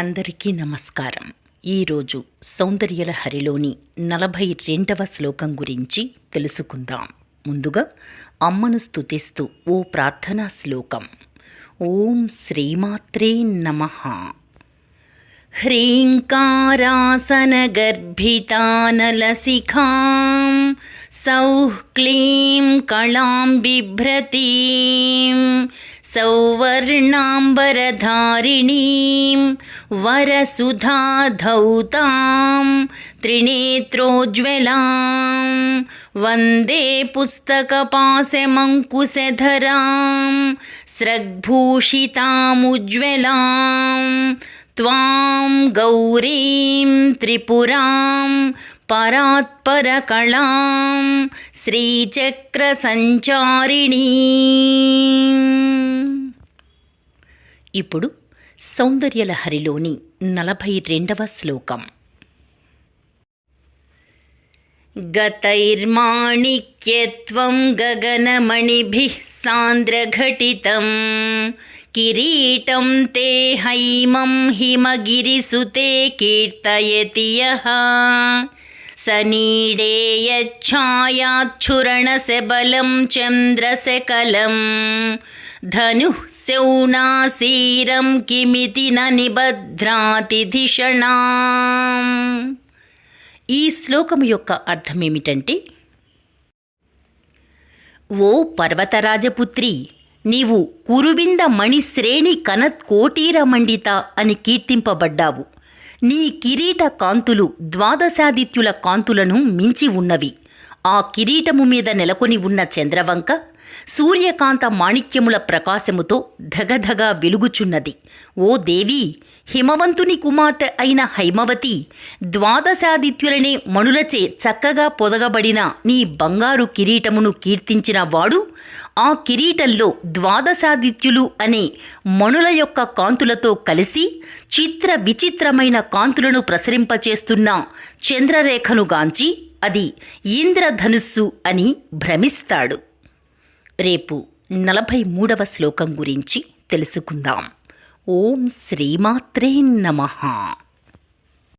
అందరికీ నమస్కారం. ఈరోజు సౌందర్యల హరిలోని నలభై రెండవ శ్లోకం గురించి తెలుసుకుందాం. ముందుగా అమ్మను స్థుతిస్తూ ఓ ప్రార్థనా శ్లోకం. ఓం శ్రీమాత్రే నమ. హ్రీంకారాసనగర్భితానలసిఖాం సౌః క్లీం కళాం బిభ్రతీ सौवर्णाम्बरधारिणीं वरसुधाधौतां त्रिनेत्रोज्ज्वलां वन्दे पुस्तकपाशमङ्कुशधरां स्रग्भूषितामुज्ज्वलां त्वां गौरीं त्रिपुरां परात्परकलां श्रीचक्रसञ्चारिणी ఇప్పుడు సౌందర్యలహరిలోని నలభై రెండవ శ్లోకం. గతైర్మాణిక్యత్వం గగనమణిభిః సాంద్రఘటితం కిరీటం తే హైమం హిమగిరిసుతే కీర్తయతి యః సనీడే యఛాయాచ్ఛురణశబలం చంద్రశకలం धनुः शौनासीरं किमिति न निबध्नाति धिषणाम् ఈ శ్లోకం యొక్క అర్థం ఏమిటంటే ఓ పర్వతరాజపుత్రి నీవు కురువింద మణిశ్రేణి కనత్ కోటీర మండిత అని కీర్తింపబడ్డావు నీ కిరీట కాంతులు ద్వాదశాదిత్యుల కాంతులను మించి ఉన్నవి ఆ కిరీటము మీద నెలకొని ఉన్న చంద్రవంక సూర్యకాంత మాణిక్యముల ప్రకాశముతో ధగధగా వెలుగుచున్నది. ఓ దేవి హిమవంతుని కుమార్తె అయిన హైమవతి ద్వాదశాదిత్యులనే మణులచే చక్కగా పొదగబడిన నీ బంగారు కిరీటమును కీర్తించిన వాడు ఆ కిరీటంలో ద్వాదశాదిత్యులు అనే మణుల యొక్క కాంతులతో కలిసి చిత్ర విచిత్రమైన కాంతులను ప్రసరింపచేస్తున్న చంద్రరేఖను గాంచి అది ఇంద్రధనుస్సు అని భ్రమిస్తాడు. రేపు నలభై మూడవ శ్లోకం గురించి తెలుసుకుందాం. ఓం శ్రీమాత్రే నమః.